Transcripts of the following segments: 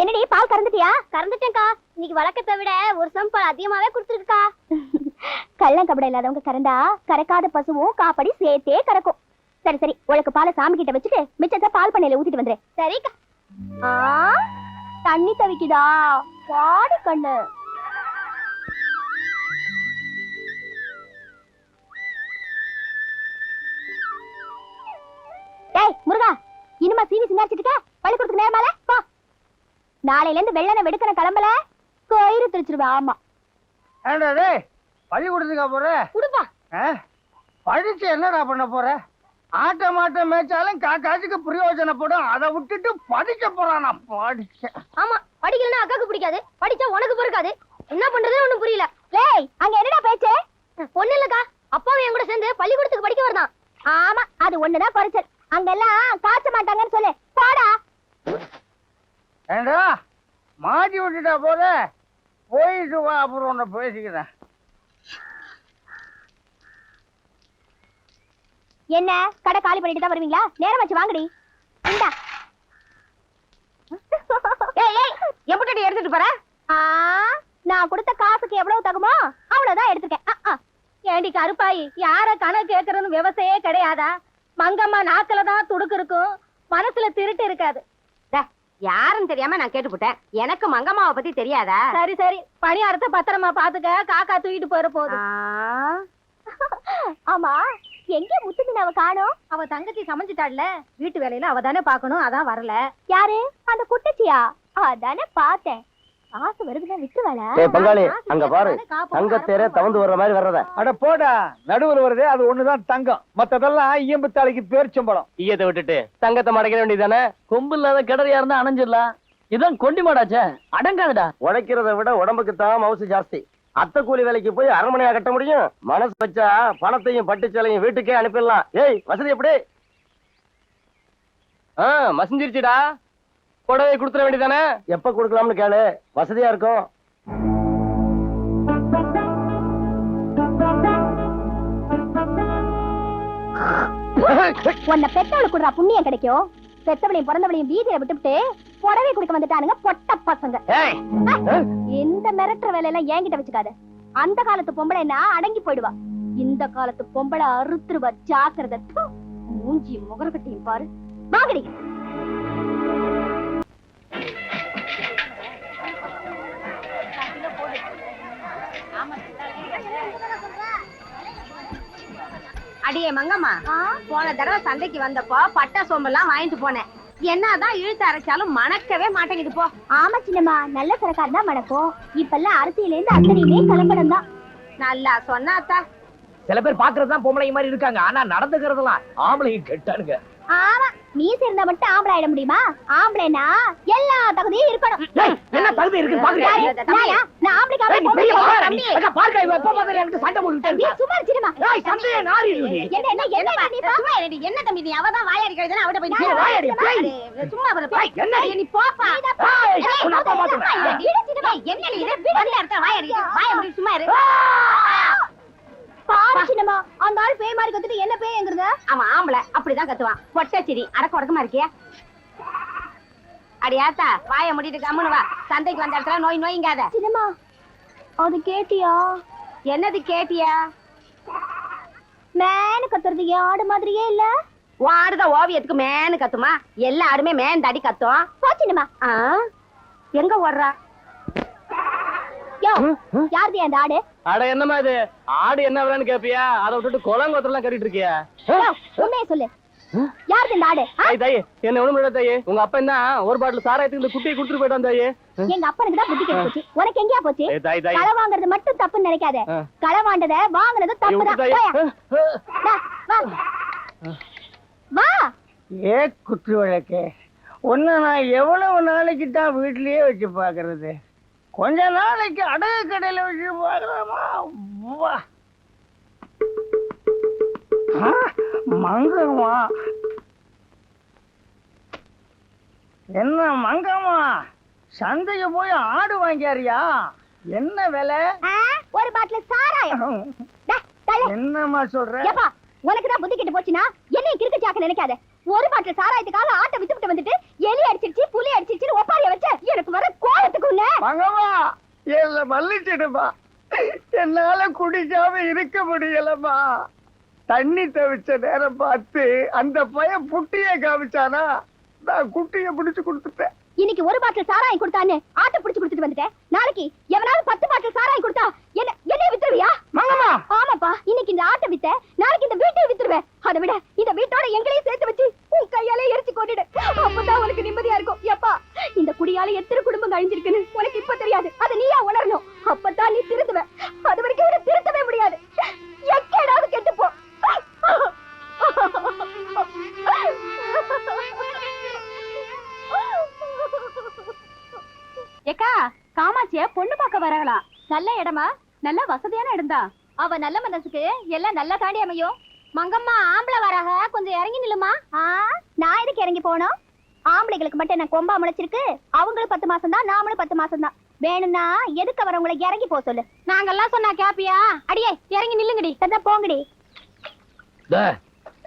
என்னடி பால் கறந்துட்டியா? கறந்துட்டேன்க்கா. இன்னைக்கு வழக்கத்தை விட ஒரு சம் பால் அதிகமாவே கொடுத்துருக்குக்கா. கள்ளம் கபடம் இல்லாதவங்க கறந்தா கறக்காத பசுவும் காப்படி சேர்த்தே கறக்கும். சரி சரி உனக்கு பாலை சாமி கிட்ட வச்சுட்டு மிச்சத்தை பால் பண்ணையில ஊத்திட்டு வந்துரு. சரிக்கா. தண்ணி தவிக்குதா? பாடு கண்ணு. டேய் முருகா இனிமா சீவி சிங்காரிச்சிட்டு இருக்க? பள்ளிக்கூடத்துக்கு நேரமால? நாளையில இருந்து வெள்ளனை வெடுக்கிற கிளம்பல? கயிறு திரிச்சிருவேன் ஆமா. ஏண்டா டேய் பள்ளிக்கூடத்துக்கா போற? குடுப்பா? படிச்சு என்னடா பண்ண போற? ஆட்ட மாட்ட மேய்ச்சாலும் காக்காச்சுக்கு பிரயோஜனப்படும். அதை விட்டுட்டு படிக்க போறானா படிச்ச ஆமா படிக்கலன்னா அக்காக்கு பிடிக்காது. படிச்சா உனக்கு பொறுக்காது. என்ன பண்றது ஒண்ணும் புரியல. லேய் அங்க என்னடா பேச்சு? ஒண்ணு இல்லக்கா. அப்பாவும் என் கூட சேர்ந்து பள்ளிக்கூடத்துக்கு படிக்க வரதான் ஆமா அது ஒண்ணுதான் குறைச்சல். அங்கெல்லாம் காய்ச்ச மாட்டாங்கன்னு சொல்லு. போடா. ஏண்டா? மாட்டி விட்டுட்டா போற போயிட்டு வா அப்புறம் உன்னை பேசிக்கிறேன். என்ன? கடை காலி பண்ணிட்டு தான் வருவீங்களா? நேரம் வச்சு வாங்கடி. இந்தா. ஏய் ஏய் எப்படி எடுத்துட்டு போற? ஆ நான் கொடுத்த காசுக்கு எவ்வளவு தகுமோ அவ்வளவுதான் எடுத்துக்கேன் ஆ, ஆ. ஏண்டி கருப்பாயி யார கணக்கு கேட்கறதுன்னு விவசாயே கிடையாதா? மங்கம்மா நாக்குல தான் துடுக்கு இருக்கும். மனசுல திருட்டு இருக்காது. யாருன்னு தெரியாம நான் கேட்டுப்புட்டேன். எனக்கு மங்கம்மாவை பத்தி தெரியாதா? சரி சரி. பணியாரத்தை பத்திரமா பாத்துக்க. காக்கா தூக்கிட்டு போற போகுது. ஆமா எங்க முத்து மீனாவை காணோம்? அவ தங்கச்சி சமைஞ்சிட்டாள்ல. வீட்டு வேலையில அவ தானே பாக்கணும் அதான் வரல. யாரு? அந்த குட்டச்சியா? அதானே பார்த்தேன். காசு வருதுன்னா விட்டு வேலை ஏய் பங்காளி அங்க பாரு. தங்கத்தேரே தவந்து வர்ற மாதிரி வர்றத. அட போடா நடுவில் வருதே அது ஒண்ணுதான் தங்கம். மத்ததெல்லாம் ஈயம்பு தாளிக்கு பேர்ச்சம்பளம் ஈயத்தை விட்டுட்டு தங்கத்தை மடக்கிற வேண்டியதானே கொம்பு இல்லாத கிடறியா இருந்தா அணைஞ்சிடலாம். இதான் கொண்டி மாடாச்சே அடங்காதுடா. உழைக்கிறத விட உடம்புக்கு தான் மவுசு ஜாஸ்தி. அத்தை கூலி வேலைக்கு போய் அரை மணியா கட்ட முடியும்? மனசு வச்சா பணத்தையும் பட்டுச்சலையும் வீட்டுக்கே அனுப்பிடலாம். ஏய் வசதி எப்படி? ஆ மசிஞ்சிருச்சுடா. புடவை கொடுத்துட வேண்டியதானே எப்ப கொடுக்கலாம்னு கேளு. வசதியா இருக்கும் உன்னை பெத்தவளுக்கு கொடுறா புண்ணியம் கிடைக்கும் பெத்தவளையும் பிறந்தவளையும் வீதியில விட்டுவிட்டு புடவை கொடுக்க வந்துட்டானுங்க பொட்ட பசங்க. ஏய்! இந்த மிரட்டுற வேலையெல்லாம் என்கிட்ட வச்சுக்காத. அந்த காலத்து பொம்பளைன்னா அடங்கி போயிடுவா. இந்த காலத்து பொம்பளை அறுத்துருவா ஜாக்கிரதை. மூஞ்சி முகரக்கட்டையும் பாரு. வாங்கடி. அடியே மங்கம்மா. போன தடவை சந்தைக்கு வந்தப்போ பட்டா சோம்பெல்லாம் வாங்கிட்டு போனேன். என்னதான் இழுத்து அரைச்சாலும் மணக்கவே மாட்டேங்குது போ. ஆமா சின்னம்மா நல்ல சரக்கார் தான் மணக்கும். இப்பெல்லாம் அரிசியில இருந்து அத்தனையுமே கலப்படம் தான். நல்லா சொன்னாத்தா. சில பேர் பாக்குறதுதான் பொம்பளை மாதிரி இருக்காங்க. ஆனா நடந்துக்கிறதுலாம் ஆம்பளைங்க கெட்டானுங்க ஆமா மீச இருந்தா மட்டும் ஆம்பளை ஆயிட முடியுமா? ஆம்பளைனா எல்லா தகுதியும் இருக்கணும். என்ன தகுதி இருக்கு பாக்குறியா? நான் பார்க்க எப்ப எனக்கு சண்டை சும்மா. ஏய், நாரி இருக்கு. என்ன என்ன என்ன நீ? சும்மா என்ன தம்பி நீ? அவதான் வாயாடி கழுதுனா போய். வாயாடி, சும்மா பேய், என்ன? நீ போப்பா. உன்னை அப்பா. ஏய், என்ன நீ? இது? வந்த இடத்துல வாயாடி வாய முடி சும்மா இரு. பாரு சின்னம்மா, அந்த ஆள் பேய் மாதிரி கத்திட்டு என்ன பேய்ங்கிறத? அவன் ஆம்பளை அப்படிதான் கத்துவான். பொட்டச்சிரி அடக்க உடக்கமா இருக்கியா? அடியாத்தா வாய முடிட்டு கம்முனு வா. சந்தைக்கு வந்த இடத்துல நோய் நோய்ங்காத. சின்னம்மா, அது கேட்டியா? என்னது கேட்டியா? மேனு கத்துறது ஆடு மாதிரியே இல்ல? வாடுத ஓவியத்துக்கு மேனு கத்துமா? எல்லா ஆடுமே மேன் தடி கத்தும். போ சின்னம்மா. ஆ, எங்க ஓடுறா? யாருது அந்த ஆடு? அட என்னம்மா இது? ஆடு என்ன விலைன்னு கேப்பியா? அதை விட்டுட்டு குளங்கோத்தெல்லாம் கட்டிட்டு இருக்கியா? உண்மையை சொல்லு. யாருது இந்த ஆடு? தாய் என்ன தாயே. உங்க அப்பா என்ன ஒரு பாட்டில் சாராயத்துக்கு இந்த குட்டியை கொடுத்துட்டு போயிட்டான் தாயே? எங்க அப்பனுக்கு தான் புத்தி கெட்டு போச்சு. உனக்கு எங்கேயா போச்சு? களை வாங்குறது மட்டும் தப்புன்னு நினைக்காத. களை வாண்டத வாங்குறது தப்புதான். வா, வா. வா. ஏ குத்து வழக்கு. ஒன்னு நான் எவ்வளவு நாளைக்கு தான் வீட்லயே வச்சு பாக்குறது கொஞ்ச நாளைக்கு அடகு கடையில வச்சு. ஆ, மங்கம்மா. என்ன மங்கம்மா? சந்தைக்கு போய் ஆடு வாங்கியாரியா? என்ன விலை? ஒரு பாட்டில் சாராயம். என்னம்மா சொல்ற? உனக்கு தான் புத்தி கெட்டு போச்சுன்னா என்னையும் கிறுக்கு சாக்க நினைக்காத. ஒரு பாட்டில் சாராயத்துக்காக ஆட்டை வித்து விட்டு வந்துட்டு எலி அடிச்சிருச்சு புலி அடிச்சிருச்சு ஒப்பாரிய வச்சு எனக்கு என்ன மன்னிச்சிடுமா? என்னால குடிக்காம இருக்க முடியலம்மா. தண்ணி தவிச்ச நேரம் பார்த்து அந்த பையன் புட்டிய காமிச்சானா? நான் குட்டிய பிடிச்சு கொடுத்துட்டேன். இன்னைக்கு ஒரு பாட்டில் சாராயம் கொடுத்தான்னு ஆட்டை பிடிச்சு கொடுத்துட்டு வந்துட்டேன். நாளைக்கு எவனாவது பத்து பாட்டில் சாராயம் கொடுத்தா என்ன என்னைய வித்துருவியா? மங்கம்மா ஆமாப்பா இன்னைக்கு இந்த ஆட்டை வித்த நாளைக்கு இந்த வீட்டை வித்துருவேன். அதை விட இந்த வீட்டோட எங்களையும் சேர்த்து வச்சு அப்பதான் உனக்கு நிம்மதியா இருக்கும். எப்பா இந்த குடியால எத்தனை குடும்பம் அழிஞ்சிருக்குன்னு உனக்கு இப்ப தெரியாது. அதை நீயா உணரணும். அப்பதான் நீ திருத்துவ. அது வரைக்கும் உன்னை திருத்தவே முடியாது. எக்கேடாவது கெட்டுப்போ. ஏக்கா காமாட்சிய பொண்ணு பார்க்க வரகளா நல்ல இடமா? நல்ல வசதியான இடம்தா? அவ நல்ல மனசுக்கு எல்லாம் நல்லா தாண்டி அமையும். மங்கம்மா ஆம்பளை வராக கொஞ்சம் இறங்கி நில்லுமா? நான் எதுக்கு இறங்கி போனோம் ஆம்பளைகளுக்கு மட்டும் என்ன கொம்பா முளைச்சிருக்கு. அவங்களும் பத்து மாசம் தான் நாமளும் பத்து மாசம் தான் வேணும்னா எதுக்கு வரவங்களை இறங்கி போக சொல்லு. நாங்கெல்லாம் சொன்னா கேப்பியா? அடியே இறங்கி நில்லுங்கடி. அதான் போங்கடி.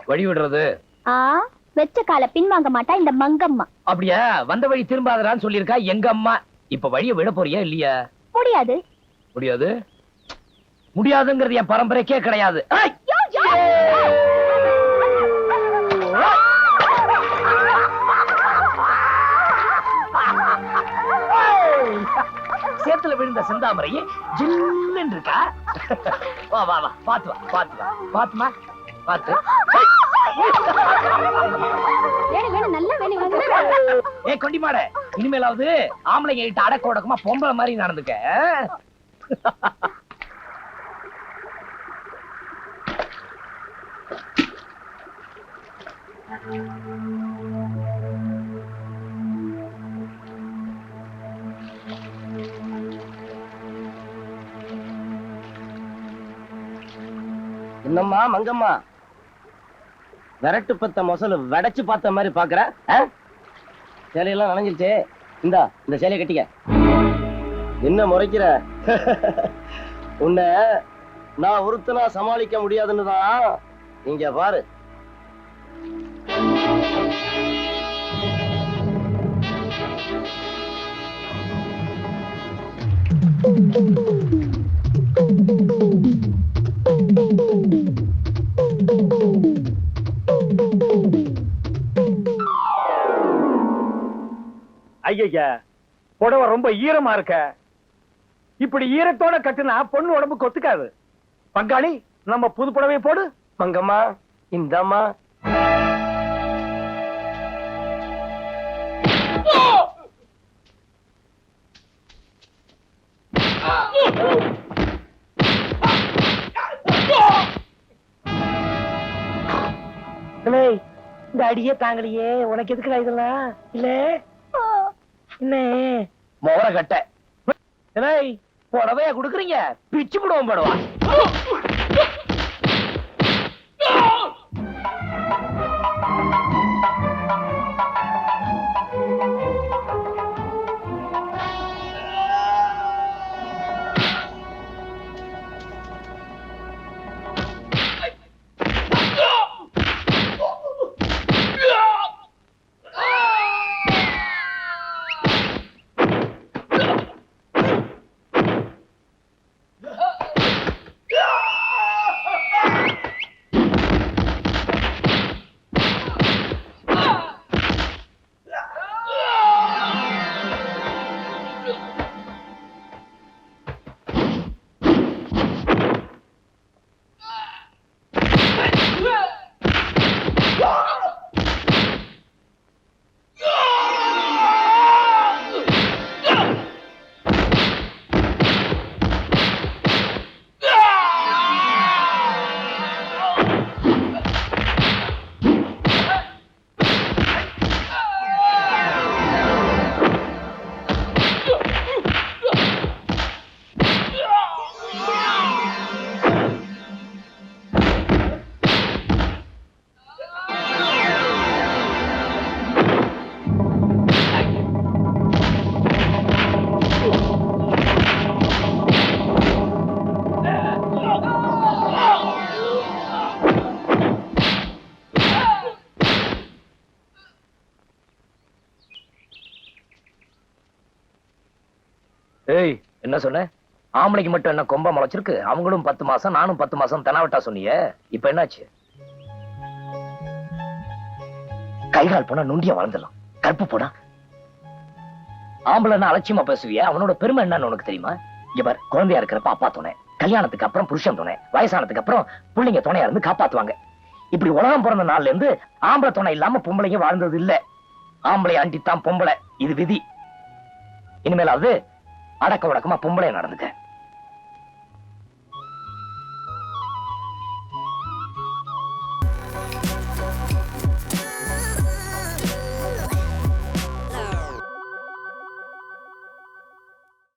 வழி விடுறது. ஆ வெச்ச கால பின்வாங்க மாட்டா இந்த மங்கம்மா. அப்படியா? வந்த வழி திரும்பாதடான்னு சொல்லியிருக்கா எங்க அம்மா? இப்ப வழிய விட போறியா இல்லையா? முடியாது. முடியாது? முடியாதுங்கிறது என் பரம்பரைக்கே கிடையாது. விழுந்த செந்தாமரையே ஜில்லுன்னு இருக்கா வா வா வா பாத்து வா பாத்து வா. பாத்துமா? பாத்து. ஏ கொண்டிமாட இனிமேலாவது ஆம்பளைங்க கிட்ட அடக்க உடக்கமா பொம்பளை மாதிரி நடந்துக்க. என்னம்மா மங்கம்மா? விரட்டு பத்த மொசல் வெடைச்சு பார்த்த மாதிரி பாக்குற சேலையெல்லாம் நனைஞ்சிருச்சு. இந்தா இந்த சேலையை கட்டிக்க. என்ன முறைக்கிற? உன்னை நான் ஒருத்தனா சமாளிக்க முடியாதுன்னு தான் இங்க பாரு. ஐயா புடவை ரொம்ப ஈரமா இருக்க. இப்படி ஈரத்தோட கட்டுனா பொண்ணு உடம்புக்கு ஒத்துக்காது. பங்காளி நம்ம புது புடவையை போடு. மங்கம்மா இந்தம்மா. இந்த அடியே தாங்கலையே. உனக்கு எதுக்குடா இதெல்லாம்? இல்ல. என்ன? மோர கட்ட. புடவைய குடுக்குறீங்க? பிச்சு புடுவோம் படுவா. என்ன சொன்ன? ஆம்பளைக்கு மட்டும் என்ன கொம்ப முளைச்சிருக்கு அவங்களும் பத்து மாசம் நானும் பத்து மாசம் தெனாவட்டா சொன்னிய. இப்ப என்னாச்சு? கைகால் போனா நுண்டிய வளர்ந்துடலாம். கற்பு போனா. ஆம்பளைன்னா அலட்சியமா பேசுவிய. அவனோட பெருமை என்னன்னு உனக்கு தெரியுமா? இங்க பாரு குழந்தையா இருக்கிறப்ப அப்பா துணை. கல்யாணத்துக்கு அப்புறம் புருஷன் துணை. வயசானதுக்கு அப்புறம் பிள்ளைங்க துணையா இருந்து காப்பாத்துவாங்க. இப்படி உலகம் பிறந்த நாள்ல இருந்து ஆம்பளை துணை இல்லாம பொம்பளைங்க வாழ்ந்தது இல்ல. ஆம்பளை அண்டித்தான் பொம்பளை. இது விதி. இனிமேலாவது அடக்க உடக்கமா பொம்பளை நடந்துக்க